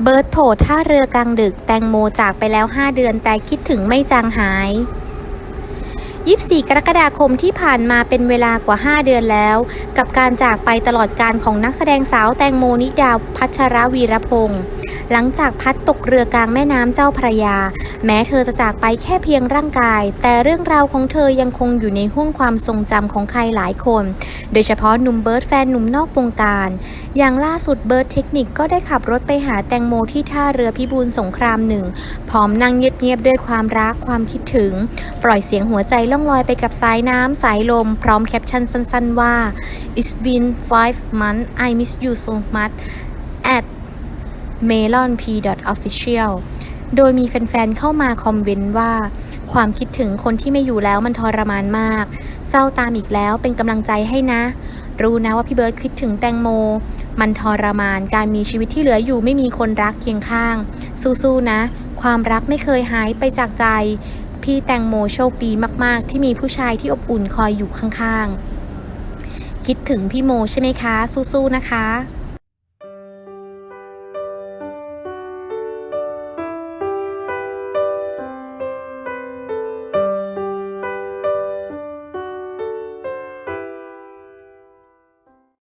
เบิร์ดโผล่ท่าเรือกลางดึกแตงโมจากไปแล้ว 5 เดือนแต่คิดถึงไม่จางหาย 24 กรกฎาคมที่ผ่านมาเป็นเวลากว่า 5 เดือนแล้ว กับการจากไปตลอดการของนักแสดงสาวแตงโมนิดาพัชรวีรพงศ์หลังจากพัดตกเรือกลางแม่น้ำเจ้าพระยา แม้เธอจะจากไปแค่เพียงร่างกาย แต่เรื่องราวของเธอยังคงอยู่ในห้วงความทรงจำของใครหลายคน โดยเฉพาะหนุ่มเบิร์ดแฟนหนุ่มนอกวงการ อย่างล่าสุดเบิร์ดเทคนิคก็ได้ขับรถไปหาแตงโมที่ท่าเรือพิบูลสงครามหนึ่งพร้อมนั่งเงียบๆด้วยความรักความคิดถึง ปล่อยเสียงหัวใจล่องลอยไปกับสายน้ำสายลม พร้อมแคปชั่นสั้น ๆ ว่า It's been five months I miss you so much at melonp official โดยมีแฟนๆ เข้ามาคอมเมนต์ว่า ความคิดถึงคนที่ไม่อยู่แล้วมันทรมานมาก เศร้าตามอีกแล้วเป็นกำลังใจให้นะ รู้นะว่าพี่เบิร์ดคิดถึงแตงโม มันทรมานการมีชีวิตที่เหลืออยู่ไม่มีคนรักเคียงข้าง สู้ๆนะ ความรักไม่เคยหายไปจากใจ พี่แตงโมโชคดีมากๆ ที่มีผู้ชายที่อบอุ่นคอยอยู่ข้างๆ คิดถึงพี่โมใช่ไหมคะ สู้ๆนะคะ